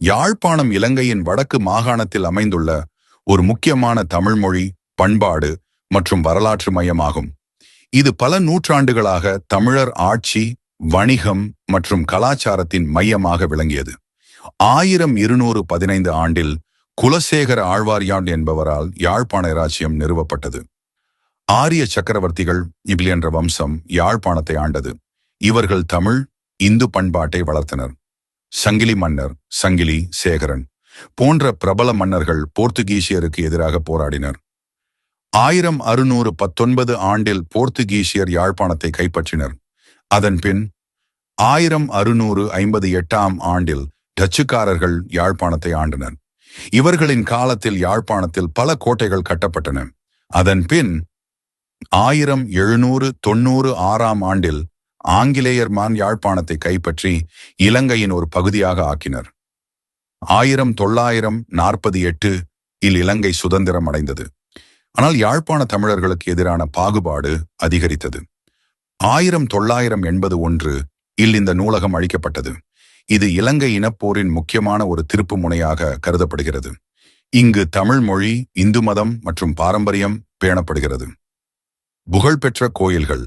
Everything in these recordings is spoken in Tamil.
யாழ்ப்பாணம் இலங்கையின் வடக்கு மாகாணத்தில் அமைந்துள்ள ஒரு முக்கியமான தமிழ்மொழி பண்பாடு மற்றும் வரலாற்று மையமாகும். இது பல நூற்றாண்டுகளாக தமிழர் ஆட்சி வணிகம் மற்றும் கலாச்சாரத்தின் மையமாக விளங்கியது. ஆயிரம் இருநூறு பதினைந்து ஆண்டில் குலசேகர ஆழ்வார்யான் என்பவரால் யாழ்ப்பாண இராச்சியம் நிறுவப்பட்டது. ஆரிய சக்கரவர்த்திகள் இபில் என்ற வம்சம் யாழ்ப்பாணத்தை ஆண்டது. இவர்கள் தமிழ் இந்து பண்பாட்டை வளர்த்தனர். சங்கிலி மன்னர் சங்கிலி சேகரன் போன்ற பிரபல மன்னர்கள் போர்த்துகீசியருக்கு எதிராக போராடினர். ஆயிரம் அறுநூறு பத்தொன்பது ஆண்டில் போர்த்துகீசியர் யாழ்ப்பாணத்தை கைப்பற்றினர். அதன் பின் ஆயிரம் அறுநூறு ஐம்பது எட்டாம் ஆண்டில் டச்சுக்காரர்கள் யாழ்ப்பாணத்தை ஆண்டனர். இவர்களின் காலத்தில் யாழ்ப்பாணத்தில் பல கோட்டைகள் கட்டப்பட்டன. அதன் பின் ஆயிரம் எழுநூறு தொண்ணூறு ஆறாம் ஆண்டில் ஆங்கிலேயர் மான் யாழ்ப்பாணத்தை கைப்பற்றி இலங்கையின் ஒரு பகுதியாக ஆக்கினர். ஆயிரம் தொள்ளாயிரம் நாற்பது எட்டு இல் இலங்கை சுதந்திரம் அடைந்தது. ஆனால் யாழ்ப்பாண தமிழர்களுக்கு எதிரான பாகுபாடு அதிகரித்தது. ஆயிரம் தொள்ளாயிரம் எண்பது ஒன்று இல் இந்த நூலகம் அழிக்கப்பட்டது. இது இலங்கை இனப்போரின் முக்கியமான ஒரு திருப்பு முனையாக கருதப்படுகிறது. இங்கு தமிழ் மொழி இந்து மதம் மற்றும் பாரம்பரியம் பேணப்படுகிறது. புகழ்பெற்ற கோயில்கள்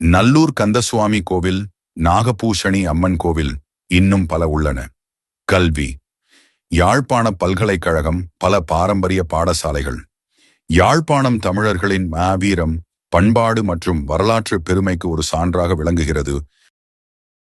நல்லூர் கந்தசுவாமி கோவில் நாகபூஷணி அம்மன் கோவில் இன்னும் பல உள்ளன. கல்வி. யாழ்ப்பாண பல்கலைக்கழகம் பல பாரம்பரிய பாடசாலைகள். யாழ்ப்பாணம் தமிழர்களின் மாவீரம் பண்பாடு மற்றும் வரலாற்று பெருமைக்கு ஒரு சான்றாக விளங்குகிறது.